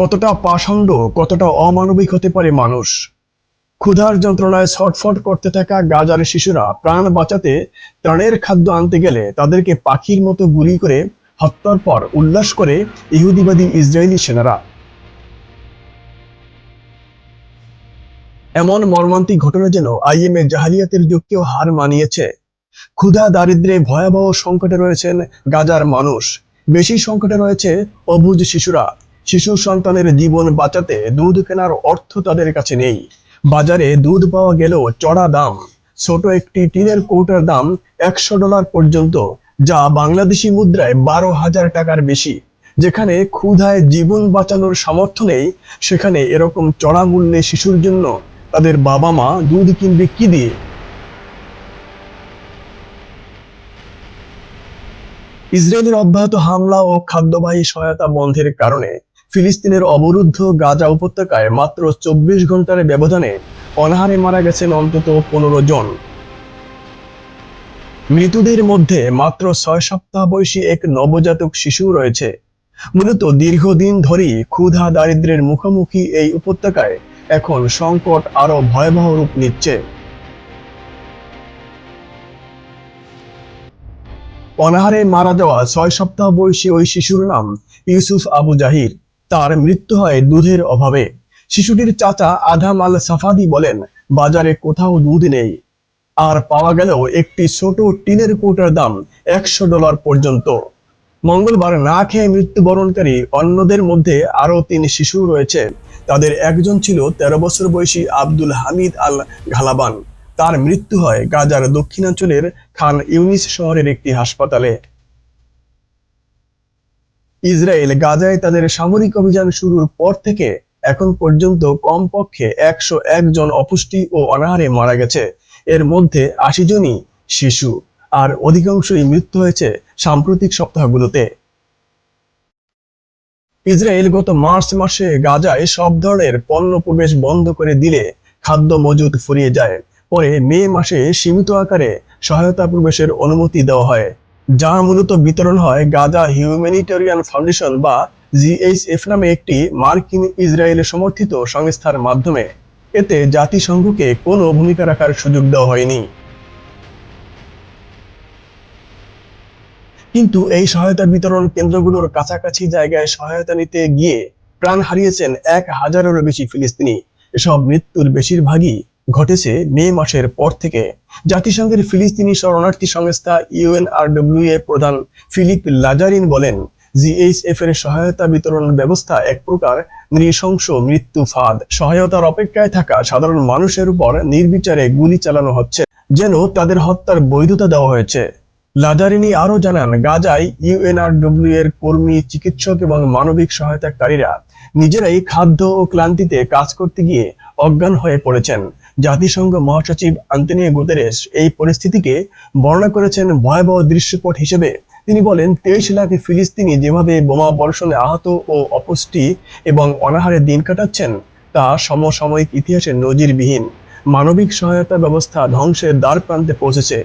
কতটা পাষণ্ড, কতটা অমানবিক হতে পারে মানুষ? ক্ষুধার যন্ত্রণায় ছটফট করতে থাকা গাজার শিশুরা প্রাণ বাঁচাতে ত্রাণের খাদ্য আনতে গেলে তাদেরকে পাখির মতো গুলি করে হত্যার পর উল্লাস করে ইহুদিবাদী ইসরায়েলি সেনারা। এমন মর্মান্তিক ঘটনা যেন আইএমএ জাহালিয়াতের যুগকেও হার মানিয়েছে। ক্ষুধা দারিদ্রে ভয়াবহ সংকটে রয়েছেন গাজার মানুষ। বেশি সংকটে রয়েছে অবুজ শিশুরা। শিশু সন্তানের জীবন বাঁচাতে দুধ কেনার অর্থ তাদের কাছে নেই। বাজারে দুধ পাওয়া গেলেও চড়া দাম। ছোট একটি টিনের কৌটার দাম একশো ডলার পর্যন্ত, যা বাংলাদেশি মুদ্রায় বারো হাজার টাকার বেশি। যেখানে ক্ষুধায় জীবন বাঁচানোর সামর্থ্য নেই, সেখানে এরকম চড়া মূল্যে শিশুর জন্য তাদের বাবা মা দুধ কিনবে কি দিয়ে? ইসরায়েলের অব্যাহত হামলা ও খাদ্যবাহী সহায়তা বন্ধের কারণে ফিলিস্তিনের অবরুদ্ধ গাজা উপত্যকায় মাত্র চব্বিশ ঘণ্টার ব্যবধানে অনাহারে মারা গেছেন অন্তত পনেরো জন। মৃতদের মধ্যে মাত্র ছয় সপ্তাহ বয়সী এক নবজাতক শিশু রয়েছে। মূলত দীর্ঘদিন ধরেই ক্ষুধা দারিদ্রের মুখোমুখি এই উপত্যকায় এখন সংকট আরও ভয়াবহ রূপ নিচ্ছে। অনাহারে মারা যাওয়া ছয় সপ্তাহ বয়সী ওই শিশুর নাম ইউসুফ আবু জাহির তার মৃত্যু হয় দুধের অভাবে। শিশুটির চাচা আধাম আল সাফাদি বলেন, বাজারে কোথাও দুধ নেই। আর পাওয়া গেলেও একটি ছোট টিনের কৌটার দাম একশো ডলার পর্যন্ত। মঙ্গলবার না খেয়ে মৃত্যুবরণকারী অন্যদের মধ্যে আরও তিন শিশু রয়েছে। তাদের একজন ছিল তেরো বছর বয়সী আব্দুল হামিদ আল ঘালাবান। তার মৃত্যু হয় গাজার দক্ষিণাঞ্চলের খান ইউনিস শহরের একটি হাসপাতালে। ইসরায়েল গাজায় তাদের সামরিক অভিযান শুরুর পর থেকে এখন পর্যন্ত কমপক্ষে একশো জন অপুষ্টি ও অনাহারে মারা গেছে। এর মধ্যে আশি জনই শিশু, আর অধিকাংশই মৃত্যু হয়েছে সাম্প্রতিক সপ্তাহগুলোতে। ইসরায়েল গত মার্চ মাসে গাজায় সব ধরনের পণ্য প্রবেশ বন্ধ করে দিলে খাদ্য মজুদ ফুরিয়ে যায়। পরে মে মাসে সীমিত আকারে সহায়তা প্রবেশের অনুমতি দেওয়া হয়। যা মূলত বিতরণ হয় গাজা হিউম্যানিটেরিয়ান ফাউন্ডেশন বা জিএইচএফ নামে একটি মার্কিন ইসরায়েলে সমর্থিত সংস্থার মাধ্যমে। এতে জাতিসংঘকে কোনো ভূমিকা রাখার সুযোগ দেওয়া হয়নি। কিন্তু এই সহায়তা বিতরণ কেন্দ্রগুলোর কাছাকাছি জায়গায় সহায়তা নিতে গিয়ে প্রাণ হারিয়েছেন এক হাজারেরও বেশি ফিলিস্তিনি। এসব মৃত্যুর বেশিরভাগই ঘটেছে মে মাসের পর থেকে। জাতিসংঘের ফিলিস্তিনি শরণার্থী সংস্থা ইউএনআরডব্লিউ এর প্রধান ফিলিপ লাজারিন বলেন, জিএইচএফ এর সহায়তা বিতরণ ব্যবস্থা এক প্রকার নৃশংস মৃত্যু ফাঁদ সহায়তার অপেক্ষায় থাকা সাধারণ মানুষের উপর নির্বিচারে গুলি চালানো হচ্ছে, যেন তাদের হত্যার বৈধতা দেওয়া হয়েছে। লাজারিনি আরও জানান, গাজায় ইউএনআরডব্লিউ এর কর্মী, চিকিৎসক এবং মানবিক সহায়তাকারীরা নিজেরাই খাদ্য ও ক্লান্তিতে কাজ করতে গিয়ে অজ্ঞান হয়ে পড়েছেন। জাতিসংঘ মহাসচিব আন্তনিও গুতেরেস এই পরিস্থিতিকে বর্ণনা করেছেন ভয়াবহ দৃশ্যপট হিসেবে। তিনি বলেন, তেইশ লাখ ফিলিস্তিনি যেভাবে বোমা বর্ষণে আহত ও অপুষ্টি এবং অনাহারে দিন কাটাচ্ছেন, তা সমসাময়িক ইতিহাসে নজিরবিহীন। মানবিক সহায়তা ব্যবস্থা ধ্বংসের দ্বার প্রান্তে পৌঁছেছে।